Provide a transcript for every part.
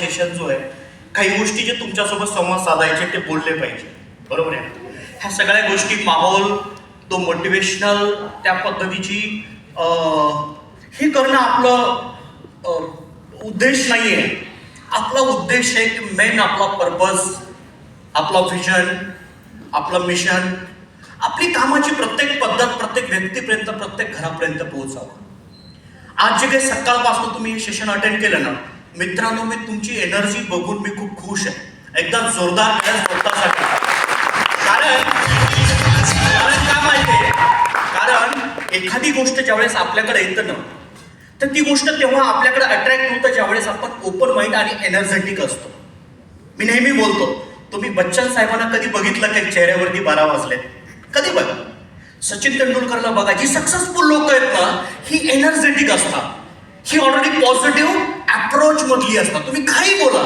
Session जो आहे काही गोष्टी जे तुमच्यासोबत संवाद साधायचे ते बोलले पाहिजे. बरोबर आहे ह्या सगळ्या गोष्टी माहोल तो मोटिवेशनल त्या पद्धतीची हे करणं आपलं उद्देश नाही आहे आपला उद्देश आहे की मेन आपला पर्पज आपला व्हिजन आपलं मिशन आपली कामाची प्रत्येक पद्धत प्रत्येक व्यक्तीपर्यंत प्रत्येक घरापर्यंत पोहोचावं. आज जे काही सकाळपासून तुम्ही हे सेशन अटेंड केलं ना मित्रांनो मी तुमची एनर्जी बघून मी खूप खुश आहे. एकदम जोरदार स्वतःसाठी कारण कारण काय माहितीये कारण एखादी गोष्ट ज्यावेळेस आपल्याकडे येतं ना तर ती गोष्ट तेव्हा आपल्याकडे अट्रॅक्ट होतं ज्यावेळेस आपण ओपन माइंड आणि एनर्जेटिक असतो. मी नेहमी बोलतो तुम्ही बच्चन साहेबांना कधी बघितलं का चेहऱ्यावरती बारा वाजले? कधी बघा. सचिन तेंडुलकरला बघा जी सक्सेसफुल लोक आहेत ना ही एनर्जेटिक असतात. ही ऑलरेडी पॉझिटिव्ह अप्रोच मधली असतात. तुम्ही काही बोला.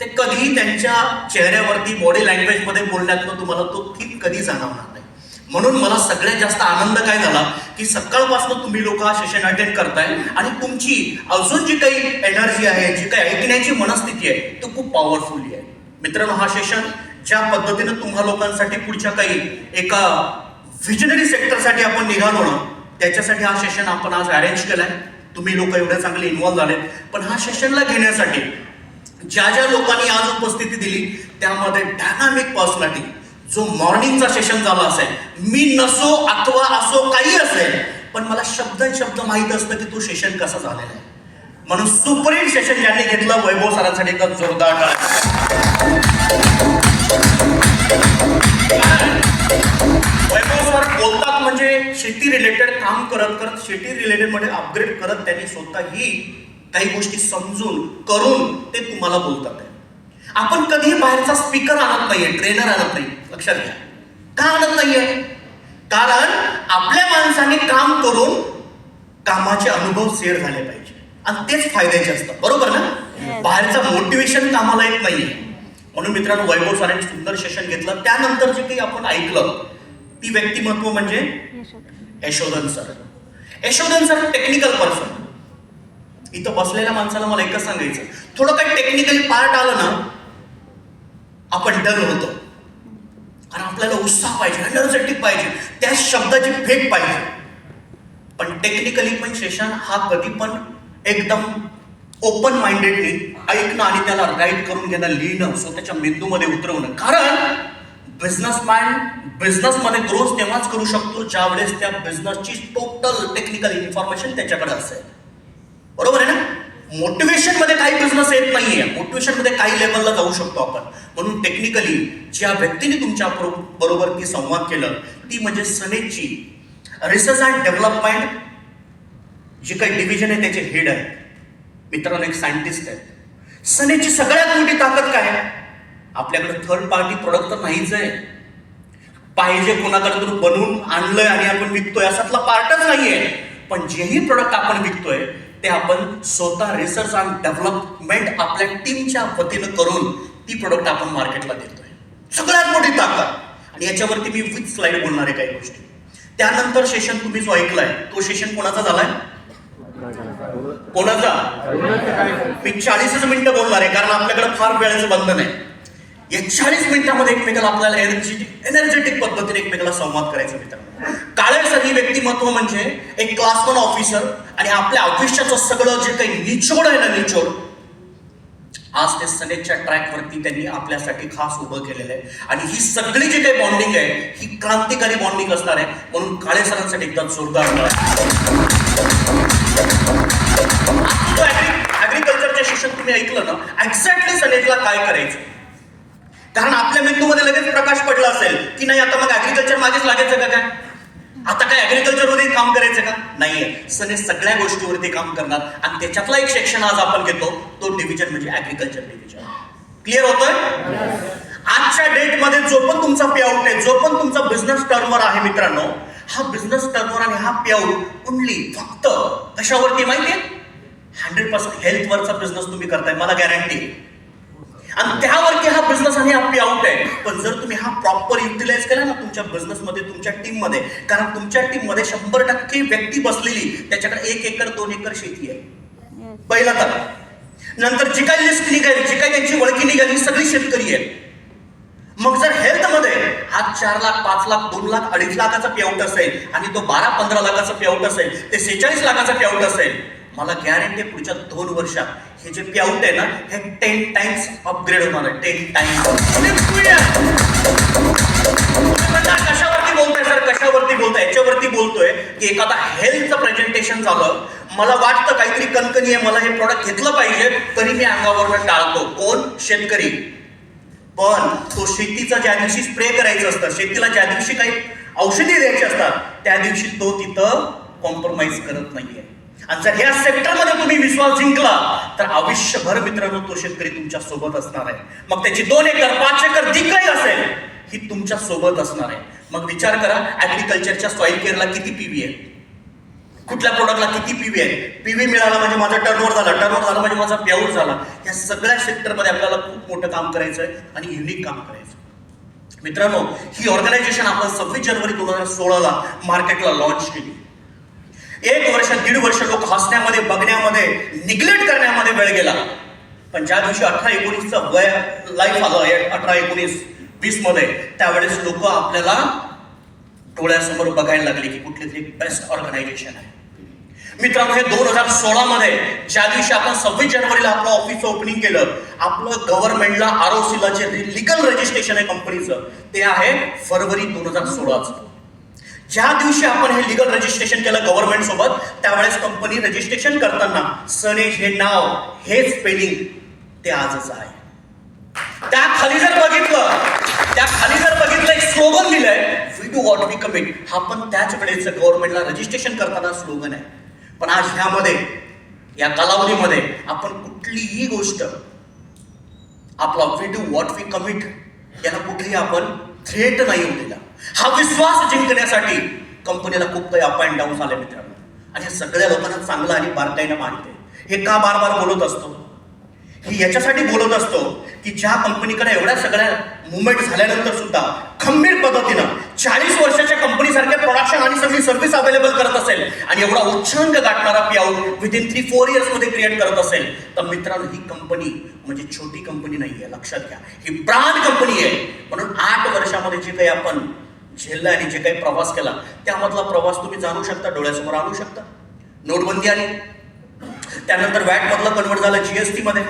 ते कधीही त्यांच्या चेहऱ्यावरती बॉडी लँग्वेजमध्ये बोलण्यातनं तुम्हाला तो ठीक कधी जाणवणार नाही. म्हणून मला सगळ्यात जास्त आनंद काय झाला की सकाळपासून तुम्ही लोक हा सेशन अटेंड करताय आणि तुमची अजून जी काही एनर्जी आहे जी काही ऐकण्याची मनस्थिती आहे ती खूप पॉवरफुली आहे. मित्रांनो हा सेशन ज्या पद्धतीनं तुम्हा लोकांसाठी पुढच्या काही एका व्हिजनरी सेक्टरसाठी आपण निघालो ना त्याच्यासाठी हा सेशन आपण आज अरेंज केलाय. तुम्ही लोक एवढ्या चांगले इन्व्हॉल्व झालेत पण हा सेशनला घेण्यासाठी ज्या ज्या लोकांनी आज उपस्थिती दिली त्यामध्ये डायनामिक पर्सनॅलिटी जो मॉर्निंगचा सेशन झाला असेल मी नसो अथवा असो काही असेल पण मला शब्द शब्द माहीत असतं की तो सेशन कसा झालेला आहे म्हणून सुपरहिट सेशन ज्यांनी घेतलं वैभव सरांसाठी एकदम जोरदार टाळ्या. वैभव सर बोलतात म्हणजे शेती रिलेटेड काम करत करत शेती रिलेटेडमध्ये अपग्रेड करत त्यांनी स्वतःही काही गोष्टी समजून करून ते तुम्हाला बोलतात. आपण कधी बाहेरचा स्पीकर आणत नाहीये ट्रेनर आणत नाही. लक्षात घ्या. का आणत नाहीये? कारण आपल्या माणसाने काम करून कामाचे अनुभव शेअर झाले पाहिजे. आणि तेच फायद्याचे असतात. बरोबर ना. बाहेरचं मोटिवेशन कामाला येत नाहीये. म्हणून मित्रांनो वैभव सरांनी सुंदर सेशन घेतलं. त्यानंतर जे काही आपण ऐकलं ती व्यक्तिमत्व म्हणजे Yashodhan. Sir. Yashodhan sir technical person इथं बसलेल्या माणसाला मला एकच सांगायचं थोडं काही टेक्निकली पार्ट आलं ना आपण डर होतो. कारण आपल्याला उत्साह पाहिजे एनर्जेटिक पाहिजे. त्या शब्दाची फेक पाहिजे. पण टेक्निकली पण सेशन हा कधी पण एकदम ओपन माइंडेडली ऐकणं आणि त्याला राईट करून घेणं लिहिणं स्वतःच्या मेंदूमध्ये उतरवणं. कारण बिझनेसमॅन बिझनेसमध्ये ग्रोथ तेव्हाच करू शकतो ज्यावेळेस त्या बिझनेसची टोटल टेक्निकल इन्फॉर्मेशन त्याच्याकडे असेल. बरोबर आहे ना? मोटिवेशनमध्ये काही बिझनेस येत नाहीये. मोटिवेशनमध्ये काही लेवलला जाऊ शकतो आपण. म्हणून टेक्निकली ज्या व्यक्तीने तुमच्या बरोबर ती संवाद केलं ती म्हणजे सनेची रिसर्च अँड डेव्हलपमेंट जे काही डिव्हिजन आहे त्याचे हेड आहेत. मित्रांनो एक सायंटिस्ट आहे सनेची सगळ्यात मोठी ताकद काय आहे? आपल्याकडे थर्ड पार्टी प्रोडक्ट तर नाहीच आहे. पाहिजे कोणाकडे तरी बनवून आणलंय आणि आपण विकतोय असातला पार्टच नाहीये. पण जेही प्रोडक्ट आपण विकतोय ते आपण स्वतः रिसर्च अँड डेव्हलपमेंट आपल्या टीमच्या वतीनं करून ती प्रोडक्ट आपण मार्केटला देतोय. सगळ्यात मोठी ताकद. आणि याच्यावरती मी विथ स्लाइड बोलणार आहे काही गोष्टी. त्यानंतर सेशन तुम्ही जो ऐकलाय तो सेशन कोणाचा झालाय? कोणाचा? मी चाळीसच मिनिटं बोलणार आहे कारण आपल्याकडे फार वेळेचं बंधन आहे. या चाळीस मिनिटामध्ये एकमेकाला आपल्याला एनर्जी एनर्जेटिक पद्धतीने एकमेकाला संवाद करायचा मित्रांनो काळे सर ही व्यक्तिमत्व म्हणजे एक क्लास वन ऑफिसर आणि आपल्या ऑफिसच्या सगळं जे काही निचोड आहे ना निचोड आज ते सनेच्या ट्रॅकवरती त्यांनी आपल्यासाठी खास उभं केलेलं आहे. आणि ही सगळी जी काही बॉन्डिंग आहे ही क्रांतिकारी बॉन्डिंग असणार आहे. म्हणून काळे सरांसाठी एकदम जोरदार ऍग्रिकल्चरचे शिक्षण तुम्ही ऐकलं ना? एक्झॅक्टली सनेजला काय करायचं? कारण आपल्या मेंदूमध्ये लगेच प्रकाश पडला असेल की नाही आता मग ऍग्रिकल्चर मागेच लागायचं का काय? आता काय ऍग्रिकल्चरमध्ये काम करायचं का? नाहीये. सने सगळ्या गोष्टीवरती काम करणार आणि त्याच्यातला एक सेक्शन आज आपण घेतो तो डिव्हिजन म्हणजे ऍग्रिकल्चर डिव्हिजन क्लिअर होतोय? आजच्या डेटमध्ये जो पण तुमचा पेआउट आहे जो पण तुमचा बिझनेस टर्नवर आहे मित्रांनो हा बिझनेस टर्नवर आणि हा पेआउट ओनली फक्त कशावरती माहितीये? हंड्रेड पर्सेंट हेल्थवरचा बिझनेस तुम्ही करताय मला गॅरंटी आणि त्यावरती हा बिझनेस आणि हा आउट आहे. पण जर तुम्ही हा प्रॉपर युटिलाइज केला ना तुमच्या बिझनेसमध्ये तुमच्या टीममध्ये कारण तुमच्या टीममध्ये शंभर टक्के व्यक्ती बसलेली त्याच्याकडे एक एकर दोन एकर शेती आहे. पहिला तर नंतर जी काही लिस्ट निघाली जी काही त्यांची ओळखी निघाली सगळी शेतकरी आहे मग जर हेल्थमध्ये हा चार लाख पाच लाख दोन लाख अडीच लाखाचा पेआउट असेल आणि तो बारा पंधरा लाखाचा पेआउट असेल ते सेहेचाळीस लाखाचा पेआउट असेल मला गॅरंटी पुढच्या दोन वर्षात हे जे पेआउट आहे ना हे टेन टाइम्स अपग्रेड होणार आहे. टेन टाइम्स कशावरती बोलतोय सर? कशावरती बोलतोय? याच्यावरती बोलतोय की एखादा हेल्थचं प्रेझेंटेशन झालं. मला वाटतं काहीतरी कणकणी आहे मला हे प्रॉडक्ट घेतलं पाहिजे तरी मी अंगावरनं टाळतो. कोण? शेतकरी. पण तो शेतीचा ज्या दिवशी स्प्रे करायचं असतं शेतीला ज्या दिवशी काही औषधी द्यायची असतात त्या दिवशी तो तिथं कॉम्प्रोमाइज करत नाहीये. आणि जर ह्या सेक्टरमध्ये तुम्ही विश्वास जिंकला तर आयुष्यभर मित्रांनो तो शेतकरी तुमच्यासोबत असणार आहे. मग त्याची दोन एकर पाच एकर जी काही असेल ही तुमच्यासोबत असणार आहे. मग विचार करा ऍग्रिकल्चरच्या सॉइल केअरला किती पीव्ही आहे? कुठल्या प्रोडक्टला किती पीव्ही आहे? पीव्ही मिळाला म्हणजे माझा टर्नओव्हर झाला टर्नओव्हर झाला म्हणजे माझा पेआउट झाला. या सगळ्या सेक्टरमध्ये आपल्याला खूप मोठं काम करायचं आहे आणि युनिक काम करायचं मित्रांनो ही ऑर्गनायझेशन आपण सव्वीस जानेवारी दोन हजार सोळाला मार्केटला लॉन्च केली. एक वर्ष दीड वर्ष लोक हसण्यामध्ये बघण्यामध्ये निग्लेक्ट करण्यामध्ये वेळ गेला. पण ज्या दिवशी अठरा एकोणीसचं वय लाईफ आलं अठरा एकोणीस वीसमध्ये त्यावेळेस लोक आपल्याला डोळ्यासमोर बघायला लागले की कुठली तरी बेस्ट ऑर्गनायझेशन आहे. मित्रांनो हे दोन हजार सोळा मध्ये ज्या दिवशी आपण सव्वीस जानेवारीला आपलं ऑफिस ओपनिंग केलं आपलं गव्हर्नमेंटला आर ओ जे लिगल रजिस्ट्रेशन आहे कंपनीचं ते आहे फरवरी दोन हजार सोळाचं. ज्या दिवशी आपण हे लिगल रजिस्ट्रेशन केलं गव्हर्नमेंट सोबत त्यावेळेस कंपनी रजिस्ट्रेशन करताना सनेज हे नाव हे स्पेलिंग ते आजच आहे. त्या खाली जर बघितलं त्या खाली जर बघितलं एक स्लोगन दिलंय we do what we commit हा पण त्याच वेळेचं गव्हर्नमेंटला रजिस्ट्रेशन करताना स्लोगन आहे. पण आज ह्यामध्ये या कालावधीमध्ये आपण कुठलीही गोष्ट आपला we do what we commit याला कुठेही आपण थ्रेट नाही होऊ दिला. हा विश्वास जिंकण्यासाठी कंपनीला खूप काही अप अँड डाऊन झाले मित्रांनो. आणि हे सगळ्या लोकांना चांगलं आणि बारकाईनं माहिती आहे हे का बार बार बोलत असतो? ही याच्यासाठी बोलत असतो की ज्या कंपनीकडे एवढ्या सगळ्या मुवमेंट झाल्यानंतर सुद्धा खंबीर पद्धतीनं चाळीस वर्षाच्या कंपनीसारखे प्रोडक्शन आणि सगळी सर्व्हिस अवेलेबल करत असेल आणि एवढा उच्चांक गाठणारा पी विदिन थ्री फोर इयर्समध्ये क्रिएट करत असेल तर मित्रांनो ही कंपनी म्हणजे छोटी कंपनी नाही आहे लक्षात घ्या. ही ब्रांड कंपनी आहे. म्हणून आठ वर्षामध्ये जे काही आपण झेलला आणि जे काही प्रवास केला त्यामधला प्रवास तुम्ही जाणू शकता डोळ्यासमोर आणू शकता. नोटबंदी आली. त्यानंतर वॅट मधलं कन्वर्ट झालं जीएसटी मध्ये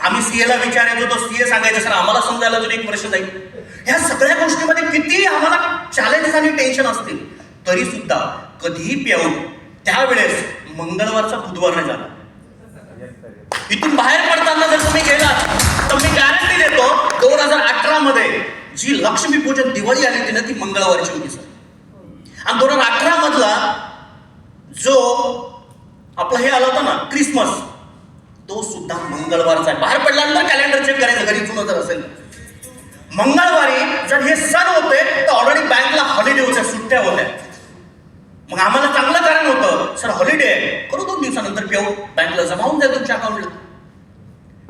आम्ही सीए ला विचारायचो तो सीए सांगायचं सर आम्हाला समजायला अजून एक वर्ष जाईल. ह्या सगळ्या गोष्टीमध्ये किती आम्हाला चॅलेंजेस आणि टेन्शन असतील तरी सुद्धा कधीही पेऊन त्यावेळेस मंगळवारचा बुधवार नाही झाला. इथून बाहेर पडताना जर तुम्ही गेलात तर मी गॅरंटी देतो दोन हजार अठरा मध्ये जी लक्ष्मीपूजन दिवाळी आली होती ना ती मंगळवारची होती सर. आणि दोन हजार अठरा मधला जो आपला हे आला होता ना क्रिसमस तो सुद्धा मंगळवारचा. आहे बाहेर पडल्यानंतर कॅलेंडर चेक करायचं घरी चुना जर असेल. मंगळवारी जर हे सण होते तर ऑलरेडी बँकला हॉलिडे होत्या सुट्ट्या होत्या. मग आम्हाला चांगलं कारण होतं सर हॉलिडे आहे करू दोन दिवसानंतर पेऊ. बँकला जमा होऊन जाईल तुमच्या अकाउंटला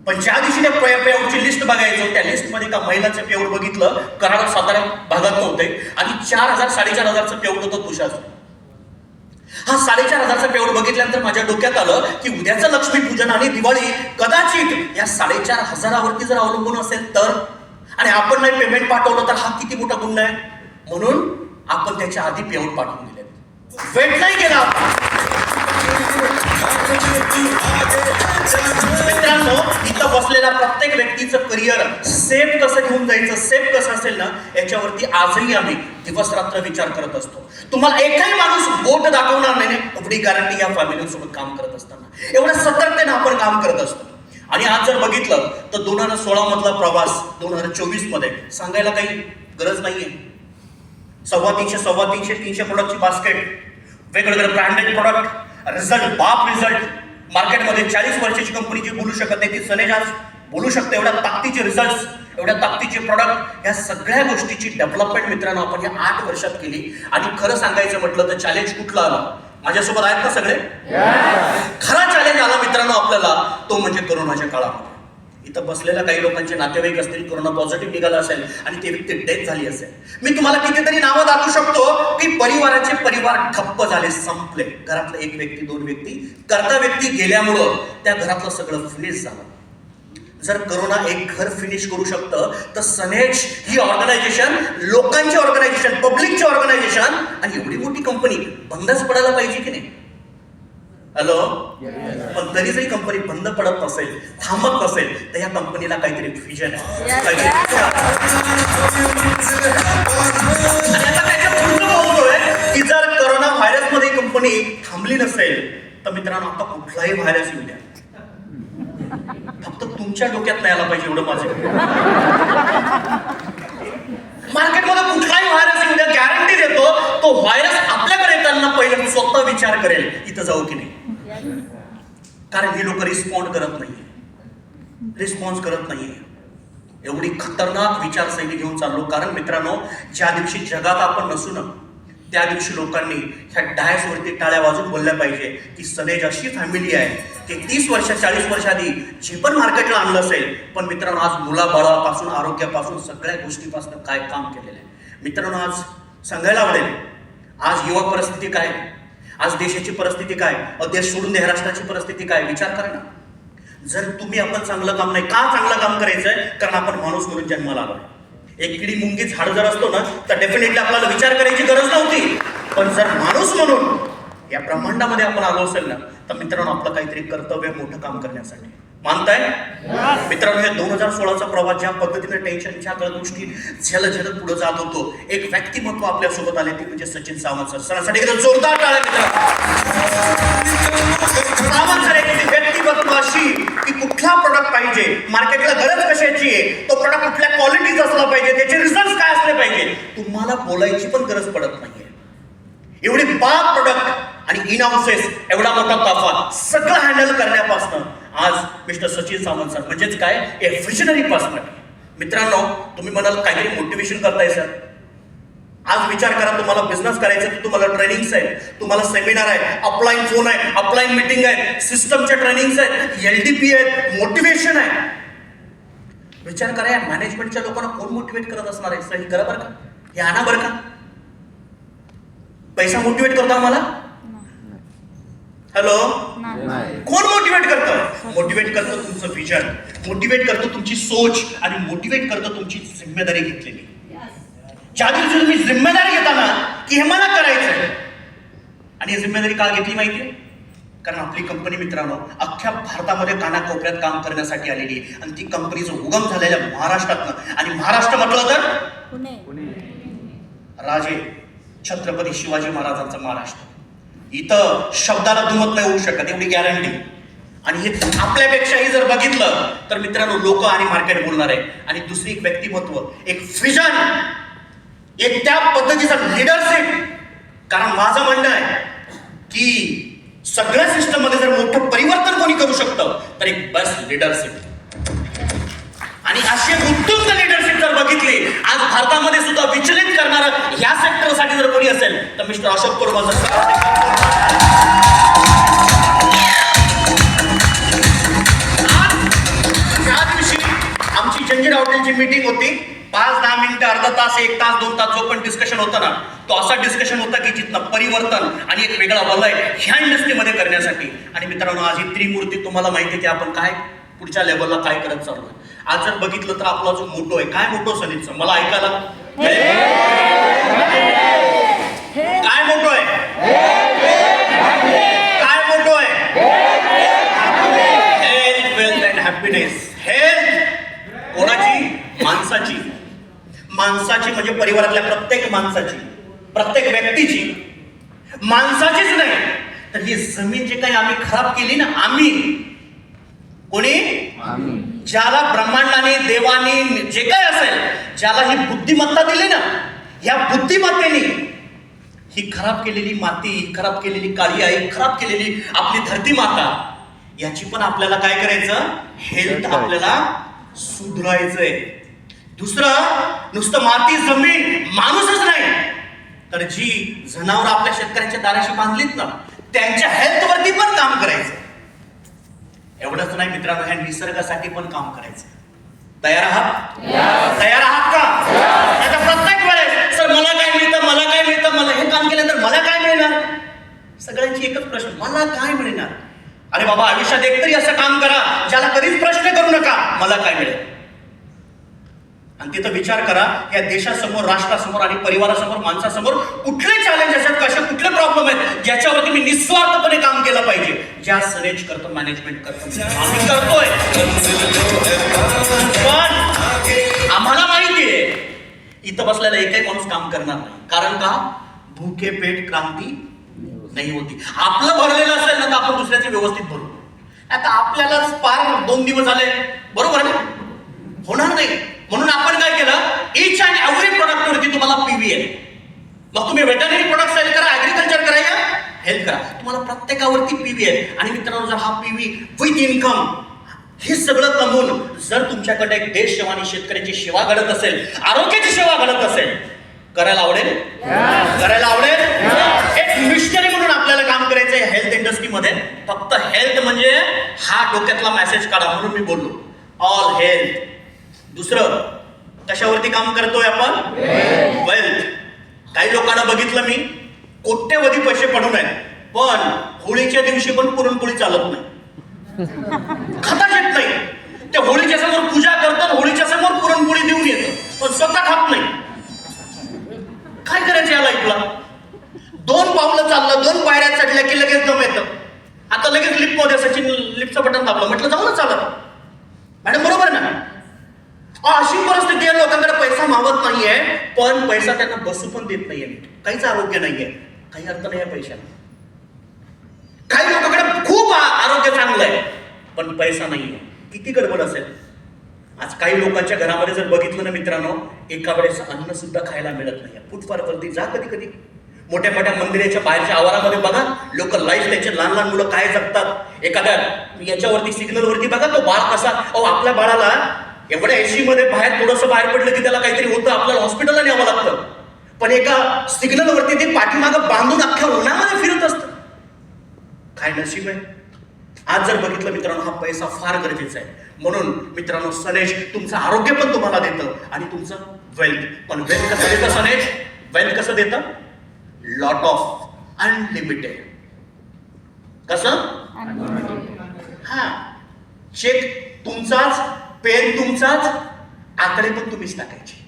पण ज्या दिवशी त्या पेआउटची लिस्ट बघायचो त्या लिस्टमध्ये का महिलाचं पेआउट बघितलं कराड सातारा भागात नव्हते. आणि चार हजार साडेचार हजारचं पेआउट होतं तुषारचं हा साडेचार हजारचा पेवड बघितल्यानंतर माझ्या डोक्यात आलं की उद्याचं लक्ष्मीपूजन आणि दिवाळी कदाचित या साडेचार हजारावरती जर अवलंबून असेल तर? आणि आपण नाही पेमेंट पाठवलं तर हा किती मोठा गुन्हा आहे? म्हणून आपण त्याच्या आधी पेवड पाठवून दिले वेट नाही केला आपण. मित्रांनो इथं बसलेल्या प्रत्येक व्यक्तीचं करिअर सेफ कसं घेऊन जायचं सेफ कसं असेल ना याच्यावरती आजही आम्ही दिवस रात्र विचार करत असतो. तुम्हाला एकही माणूस बोट दाखवणार नाही एवढी गॅरंटी या फॅमिलीसोबत काम करत असताना. एवढ्या सतर्कतेनं आपण काम करत असतो. आणि आज जर बघितलं तर दोन हजार सोळा मधला प्रवास दोन हजार चोवीसमध्ये सांगायला काही गरज नाहीये. सव्वा तीनशे सव्वा तीनशे तीनशे प्रोडक्टची बास्केट वेगवेगळे ब्रँडेड प्रोडक्ट रिझल्ट बाप रिझल्ट मार्केटमध्ये चाळीस वर्षाची कंपनी जी बोलू शकत नाही ती सनेज आज बोलू शकते. एवढ्या ताकदीचे रिझल्ट एवढ्या ताकदीचे प्रॉडक्ट या सगळ्या गोष्टीची डेव्हलपमेंट मित्रांनो आपण या आठ वर्षात केली. आणि खरं सांगायचं म्हटलं तर चॅलेंज कुठलं आलं? माझ्यासोबत आहेत ना सगळे? खरा चॅलेंज आला मित्रांनो आपल्याला तो म्हणजे करोनाच्या काळामध्ये. इथं बसलेल्या काही लोकांचे नातेवाईक असतील कोरोना पॉझिटिव्ह निघाला असेल आणि ते व्यक्ती डेथ झाली असेल. मी तुम्हाला कितीतरी नावं दाखवू शकतो की परिवाराचे परिवार ठप्प झाले संपले. घरातलं एक व्यक्ती दोन व्यक्ती करता व्यक्ती गेल्यामुळं त्या घरातलं सगळं फिनिश झालं. जर करोना एक घर फिनिश करू शकतं तर सनेज ही ऑर्गनायझेशन लोकांची ऑर्गनायझेशन पब्लिकची ऑर्गनायझेशन आणि एवढी मोठी कंपनी बंदच पडायला पाहिजे की नाही? हॅलो पण तरी जरी कंपनी बंद पडत नसेल थांबत नसेल तर या कंपनीला काहीतरी विजन आहे. की जर करोना व्हायरसमध्ये कंपनी थांबली नसेल तर मित्रांनो आता कुठलाही व्हायरस येऊ द्या. फक्त तुमच्या डोक्यात नाही आला पाहिजे एवढं माझं. मार्केटमध्ये कुठलाही व्हायरस येऊ द्या गॅरंटी देतो तो व्हायरस आपल्याकडे करताना पहिले स्वतः विचार करेल इथं जाऊ की नाही. कारण ही लोक रिस्पॉन्ड करत नाहीये. रिस्पॉन्स करत नाहीये. एवढी खतरनाक विचारशैली घेऊन चाललो. कारण मित्रांनो ज्या दिवशी जगात आपण नसू ना त्या दिवशी लोकांनी ह्या डायसवरती टाळ्या वाजून बोलल्या पाहिजे की सनेज अशी फॅमिली आहे की तीस वर्ष चाळीस वर्ष आधी जे पण मार्केटला आणलं असेल पण मित्रांनो आज मुलाबाळापासून आरोग्यापासून सगळ्या गोष्टीपासून काय काम केलेलं आहे? मित्रांनो आज सांगायला आवडेल आज युवा परिस्थिती काय? आज देशाची परिस्थिती काय? अ, देश सोडून द्या राष्ट्राची परिस्थिती काय? विचार करा ना. जर तुम्ही आपण चांगलं काम नाही का चांगलं काम करायचंय? कारण आपण माणूस म्हणून जन्माला आलो एक किडी मुंगी झाड जर असतो ना तर डेफिनेटली आपल्याला विचार करायची गरज नव्हती. पण जर माणूस म्हणून या ब्रह्मांडामध्ये आपण आलो असेल ना तर मित्रांनो आपलं काहीतरी कर्तव्य मोठं काम करण्यासाठी. मानताय? मित्रांनो हे दोन हजार सोळाचा प्रवास ज्या पद्धतीने टेन्शन ज्या काही गोष्टी झेलत झेलत पुढे जात होतो एक व्यक्तिमत्व आपल्यासोबत आले ते म्हणजे सचिन सावंत सर. सरांसाठी एकदा जोरदार टाळ्या मित्रांनो. सावंत सर एक व्यक्तिमत्व अशी की कुठला प्रोडक्ट पाहिजे मार्केटला गरज कशाची आहे तो प्रोडक्ट कुठल्या क्वालिटीचा असला पाहिजे त्याचे रिझल्ट काय असले पाहिजे तुम्हाला बोलायची पण गरज पडत नाहीये. एवढी बाग प्रोडक्ट आणि इन हाऊसेस एवढा मोठा ताफा सगळं हँडल करण्यापासून आज मिस्टर सचिन सावंत सर म्हणजेच काय? ए विजनरी पर्सनॅलिटी मित्रांनो तुम्ही म्हणाल काहीतरी मोटिवेशन करताय सर आज विचार करा तुम्हाला बिझनेस करायचं तर तुम्हाला ट्रेनिंग्स आहे तुम्हाला सेमिनार आहे अपलाईन फोन आहे अपलाईन मिटिंग आहे सिस्टमच्या ट्रेनिंग्स आहेत एल डी पी आहेत मोटिवेशन आहे. विचार करा या मॅनेजमेंटच्या लोकांना कोण मोटिवेट करत असणार आहे? सर ही करा बरं का? हे आणा बरं का? पैसा मोटिवेट करतो आम्हाला? हॅलो कोण मोटिवेट करतं? मोटिवेट करतं तुमचं विजन मोटिवेट करतो तुमची सोच आणि मोटिवेट करतो तुमची जिम्मेदारी घेतलेली. ज्या दिवशी तुम्ही जिम्मेदारी घेताना की हे मला करायचंय आणि ही जिम्मेदारी का घेतली माहितीये? कारण आपली कंपनी मित्रांनो अख्ख्या भारतामध्ये कानाकोपऱ्यात काम करण्यासाठी आलेली आहे. आणि ती कंपनीचं उगम झालेल्या महाराष्ट्रातनं. आणि महाराष्ट्र म्हटलं तर? पुणे. राजे छत्रपती शिवाजी महाराजांचा महाराष्ट्र. इथं शब्दाला दुमत नाही होऊ शकत एवढी गॅरंटी आणि हे आपल्यापेक्षाही जर बघितलं तर मित्रांनो लोक आणि मार्केट बोलणार. आहे आणि दुसरी एक व्यक्तिमत्व एक फ्रिजन एक त्या पद्धतीचा लिडरशिप कारण माझं म्हणणं आहे की सगळ्या सिस्टममध्ये जर मोठं परिवर्तन कोणी करू शकतं तर एक बेस्ट लिडरशिप आणि अशी उत्तुंग लिडरशिप जर बघितली आज भारतामध्ये सुद्धा विचलित करणार ह्या सेक्टरसाठी जर कोणी असेल तर मिस्टर अशोक कुर्मा आमची जंजीर हॉटेलची मीटिंग होती. पाच दहा मिनिटं अर्धा तास एक तास दोन तास जो पण डिस्कशन होता ना तो असा डिस्कशन होता की जिथनं परिवर्तन आणि एक वेगळा वलय ह्या इंडस्ट्रीमध्ये करण्यासाठी. आणि मित्रांनो आज ही त्रिमूर्ती तुम्हाला माहिती आहे की आपण काय पुढच्या लेवलला काय करत चाललोय. आज जर बघितलं तर आपला जो मोटो आहे काय मोटो सनीतचं मला ऐकायला? काय मोटो आहे? काय मोटो आहे? Health wealth and happiness health कोणाची? माणसाची. माणसाची म्हणजे परिवारातल्या प्रत्येक माणसाची. प्रत्येक व्यक्तीची. माणसाचीच नाही. तर ही जमीन जे काही आम्ही खराब केली ना आम्ही. कोणी? ज्याला ब्रह्मांडाने देवाने जे काय असेल ज्याला ही बुद्धिमत्ता दिली ना ह्या बुद्धिमत्तेने ही खराब केलेली माती खराब केलेली काळी आई खराब केलेली आपली धरती माता याची पण आपल्याला काय करायचं? हेल्थ आपल्याला सुधरायचंय. दुसरं नुसतं माती जमीन माणूसच नाही. तर जी जनावर आपल्या शेतकऱ्यांच्या दाराशी बांधलीत ना त्यांच्या हेल्थ वरती पण काम करायचं. एवढंच नाही मित्रांनो ह्या निसर्गासाठी पण काम करायचं. तयार आहात? तयार आहात का? आता प्रत्येक वेळेस सर मला काय मिळतं मला काय मिळतं मला हे काम केल्यानंतर मला काय मिळणार? सगळ्यांची एकच प्रश्न मला काय मिळणार? अरे बाबा आयुष्यात एकतरी असं काम करा ज्याला कधीच प्रश्न करू नका मला काय मिळेल? आणि तिथं विचार करा या देशासमोर राष्ट्रासमोर आणि परिवारासमोर माणसासमोर कुठले चॅलेंज असतात कशा कुठले प्रॉब्लेम आहेत ज्याच्यावरती मी निस्वार्थपणे काम केलं पाहिजे. ज्या सरेज करतो मॅनेजमेंट करतो. आम्ही करतोय. पण आम्हाला माहिती आहे इथं बसलेला एकही माणूस काम करणार नाही. कारण का? भूके पेट क्रांती नाही होती. आपलं भरलेलं असेल ना तर आपण दुसऱ्याचे व्यवस्थित भरू. आता आपल्यालाच पार दोन दिवस झाले. बरोबर ना? होणार नाही. म्हणून आपण काय केलं? इच अँड एव्हरी प्रोडक्टवरती तुम्हाला पीव्ही आहे. मग तुम्ही वेटरनरी प्रोडक्ट सेल करा ऍग्रिकल्चर करा या हेल्थ करा. तुम्हाला प्रत्येकावरती पीव्ही आहे. आणि मित्रांनो जर हा पीव्ही विथ इन्कम हे सगळं कमवून जर तुमच्याकडे एक देश सेवा आणि शेतकऱ्याची सेवा घडत असेल आरोग्याची सेवा घडत असेल करायला आवडेल? करायला आवडेल? एक मिशनरी म्हणून आपल्याला काम करायचं आहे हेल्थ इंडस्ट्रीमध्ये फक्त हेल्थ म्हणजे हा डोक्यातला मेसेज काढा म्हणून मी बोललो. ऑल हेल्थ दुसरं कशावरती काम करतोय आपण? वेल्थ काही लोकांना बघितलं मी कोट्यवधी पैसे पडून आहेत पण होळीच्या दिवशी पण पुरणपोळी चालत नाही. खाताच येत नाही. त्या होळीच्या समोर पूजा करतात होळीच्या समोर पुरणपोळी देऊन येतो पण स्वतः खात नाही. काय करायचं या लाईफला दोन पावलं चाललं दोन पायऱ्या चढल्या की लगेच दम येतं. आता लगेच लिफ्टमध्ये सचिन लिफ्टचं बटन दाबलं. म्हटलं जाऊ ना चालत. मॅडम बरोबर ना? अशी परिस्थिती आहे लोकांकडे पैसा मावत नाहीये पण पैसा त्यांना बसू पण देत नाहीये. काहीच आरोग्य नाहीये. काही अर्थ नाही आहे पैशाला. काही लोकांकडे खूप आरोग्य चांगलं आहे पण पैसा नाहीये. किती गडबड असेल. आज काही लोकांच्या घरामध्ये जर बघितलं ना मित्रांनो एका वेळेस अन्न सुद्धा खायला मिळत नाही. फुटपाथवरती जा कधी कधी. मोठ्या मोठ्या मंदिराच्या बाहेरच्या आवारामध्ये बघा लोक लाईफ त्यांचे लहान लहान मुलं काय जगतात. एखाद्या याच्यावरती सिग्नलवरती बघा तो बाळ कसा अहो आपल्या बाळाला एवढ्या एसी मध्ये बाहेर थोडंसं बाहेर पडलं की त्याला काहीतरी होतं. आपल्याला हॉस्पिटलला न्यावं लागतं. पण एका सिग्नल वरती ते पाठीमागं बांधून अख्ख्या उन्हामध्ये फिरत असतं. काय नशीब आहे? आज जर बघितलं मित्रांनो हा पैसा फार गरजेचा आहे. म्हणून मित्रांनो सनेज तुमचं आरोग्य पण तुम्हाला देतं आणि तुमचं वेल्थ पण वेल्थ कसं देतं सनेज वेल्थ कसं देतं? लॉट ऑफ अनलिमिटेड कसं? हा. चेक तुमचाच पेन तुमचाच आकडे पण तुम्हीच टाकायचे.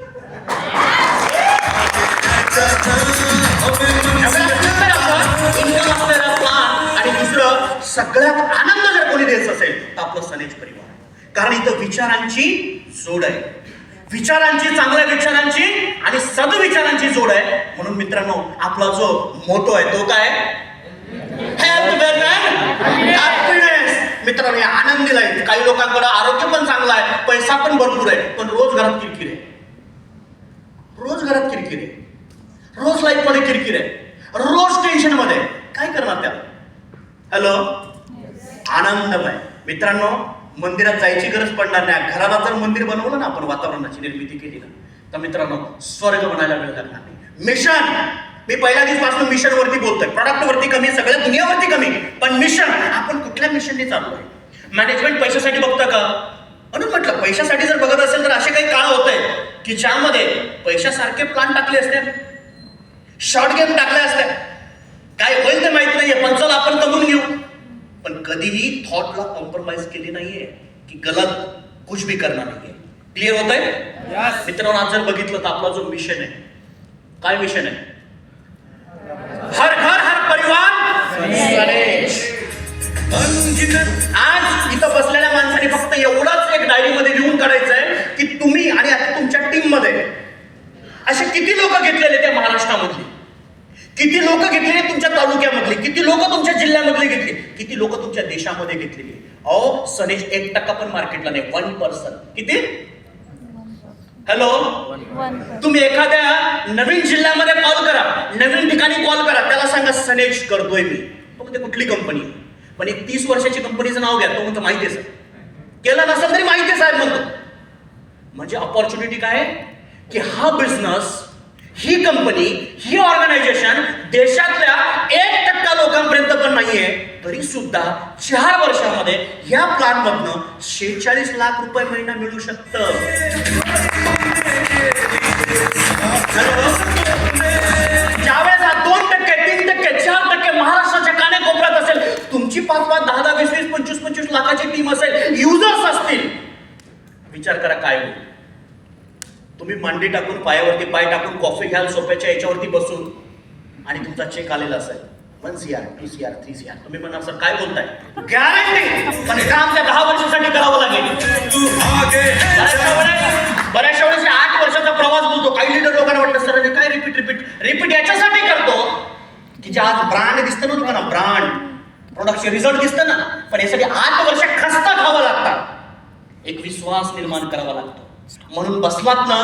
आणि दुसरं सगळ्यात आनंद जर कोणी द्यायचं असेल तर आपलं सनेज परिवार कारण इथं विचारांची जोड आहे. विचारांची चांगल्या विचारांची आणि सदविचारांची जोड आहे. म्हणून मित्रांनो आपला जो मोटो आहे तो काय? हेल्थ मित्रांनो हे आनंदी लाईफ काही लोकांकडे आरोग्य पण चांगलं आहे पैसा पण भरपूर आहे पण रोज घरात किरकिर आहे. रोज घरात किरकिर आहे. रोज लाईफमध्ये किरकिर आहे. रोज टेन्शनमध्ये काय करणार त्या हॅलो आनंदमय. मित्रांनो मंदिरात जायची गरज पडणार नाही. घराला जर मंदिर बनवलं ना आपण वातावरणाची निर्मिती केली ना तर मित्रांनो स्वर्ग बनायला वेळ लागणार नाही. मिशन मी पहिल्या दिवसपासून मिशन वरती बोलतोय. प्रॉडक्ट वरती कमी सगळ्या दुनियावरती कमी पण मिशन आपण कुठल्या मिशनने चाललोय? मॅनेजमेंट पैशासाठी बघतं का? म्हणून म्हटलं पैशासाठी जर बघत असेल तर असे काही काळ होत आहे की ज्यामध्ये पैशासारखे प्लान टाकले असते. शॉर्ट गेम टाकल्या असत्या. काय होईल ते माहीत नाहीये पण चल आपण कमवून घेऊ. पण कधीही थॉटला कॉम्प्रोमाइज केली नाहीये की गलत कुछ भी करणार नाहीये. क्लिअर होत आहे मित्रांनो आज जर बघितलं तर आपला जो मिशन आहे काय मिशन आहे? हर घर हर परिवार. आज इथं बसलेल्या माणसाने फक्त एवढंच एक डायरीमध्ये लिहून काढायचं आहे की तुम्ही आणि आता तुमच्या टीममध्ये असे किती लोक घेतलेले त्या महाराष्ट्रामधली? किती लोक घेतलेले तुमच्या तालुक्यामधले? किती लोक तुमच्या जिल्ह्यामधले घेतले? किती लोक तुमच्या देशामध्ये घेतलेली? अहो सनेज एक टक्का पण मार्केटला नाही. वन पर्सन किती? हॅलो तुम्ही एखाद्या नवीन जिल्ह्यामध्ये कॉल करा. नवीन ठिकाणी कॉल करा. त्याला सांगा सनेज करतोय मी. तो म्हणजे कुठली कंपनी पण एक तीस वर्षाची कंपनीचं नाव घ्या. तो म्हणतो माहिती आहे केलं नसेल तरी माहिती आहे साहेब म्हणतो. म्हणजे अपॉर्च्युनिटी काय आहे? की हा बिझनेस ही कंपनी ही ऑर्गनायझेशन देशातल्या एक टक्का लोकांपर्यंत पण नाहीये. तरी सुद्धा चार वर्षामध्ये या प्लॅन मधनं शेहेचाळीस लाख रुपये महिना मिळू शकतं. ज्यावेळेस हा दोन टक्के तीन टक्के चार टक्के महाराष्ट्राच्या कानेकोपऱ्यात असेल तुमची पाच पाच दहा दहा वीस वीस पंचवीस पंचवीस लाखाची टीम असेल युजर्स असतील. विचार करा काय होईल. तुम्ही मांडी टाकून पायावरती पाय टाकून कॉफी घ्याल सोप्याच्या याच्यावरती बसून. आणि तुमचा चेक आलेला असेल. One C R two C R three C R तुम्ही म्हणाल सर काय बोलताय? गॅरंटी पण हे काम त्या दहा वर्षासाठी करावं लागेल. बऱ्याचशा वेळेस आठ वर्षाचा प्रवास बोलतो. काही लिडर लोकांना वाटतं सर काय रिपीट रिपीट रिपीट याच्यासाठी करतो? की जे आज ब्रँड दिसतं ना तुम्हाला ब्रँड प्रोडक्टचे रिझल्ट दिसतं ना पण यासाठी आठ वर्ष खस्ता खावं लागतात एक विश्वास निर्माण करावा लागतो. म्हणून बसलात ना